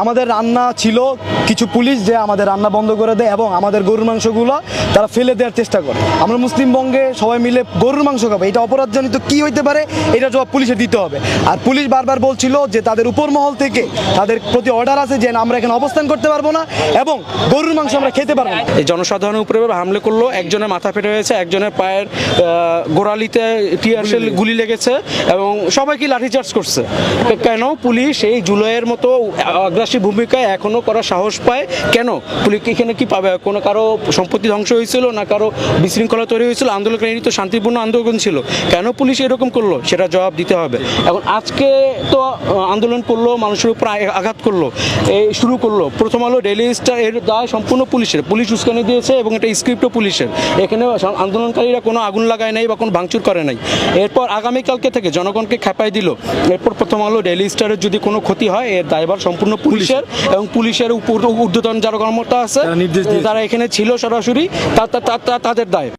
আমাদের রান্না ছিল কিছু পুলিশ যে আমাদের রান্না বন্ধ করে দেয় এবং আমাদের গরুর মাংসগুলো তারা ফেলে দেওয়ার চেষ্টা করে। আমরা মুসলিমবঙ্গে সবাই মিলে গরুর মাংস খাব। এটা অপরাধজনিত কি হইতে পারে? এটা জবাব পুলিশে দিতে হবে। আর পুলিশ বারবার বলছিল যে তাদের উপর মহল থেকে তাদের প্রতি অর্ডার আছে যে আমরা এখানে অবস্থান করতে পারব না এবং গরুর মাংস আমরা খেতে পারব না। এই জনসাধারণের উপরে হামলে করল। একজনের মাথা ফেটে হয়েছে একজনের পায়ের গোড়ালিতে টিয়ারশেল গুলি লেগেছে এবং সবাইকে লাঠিচার্জ করছে? কেন পুলিশ এই জুলাইয়ের মতো আগ্রাসী ভূমিকায় এখনও করা সাহস পায়। কেন? পুলিশ এখানে কি পাবে? কোনো কারও সম্পত্তি ধ্বংস হয়েছিল না কারও বিশৃঙ্খলা তৈরি হয়েছিল? আন্দোলনকারী তো শান্তিপূর্ণ আন্দোলন ছিল। কেন পুলিশ এরকম করল? সেটা জবাব দিতে হবে। এখন আজকে তো আন্দোলন করল, মানুষের উপর আঘাত করল এই শুরু করল। প্রথম আলো ডেলি স্টার এর দায় সম্পূর্ণ পুলিশের। পুলিশ উস্কানি দিয়েছে এবং এটা স্ক্রিপ্টও পুলিশের। এখানে আন্দোলনকারীরা কোনো আগুন লাগায় নাই বা কোনো ভাঙচুর করে নাই। এরপর আগামীকালকে থেকে জনগণকে খেপাই দিল। এরপর প্রথম আলো ডেলি স্টারের যদি কোনো ক্ষতি হয়, এর দায়ভার সম্পূর্ণ পুলিশের এবং পুলিশের উপর ঊর্ধ্বতন যারা কর্মকর্তা আছে তারা এখানে ছিল সরাসরি তাদের দায়।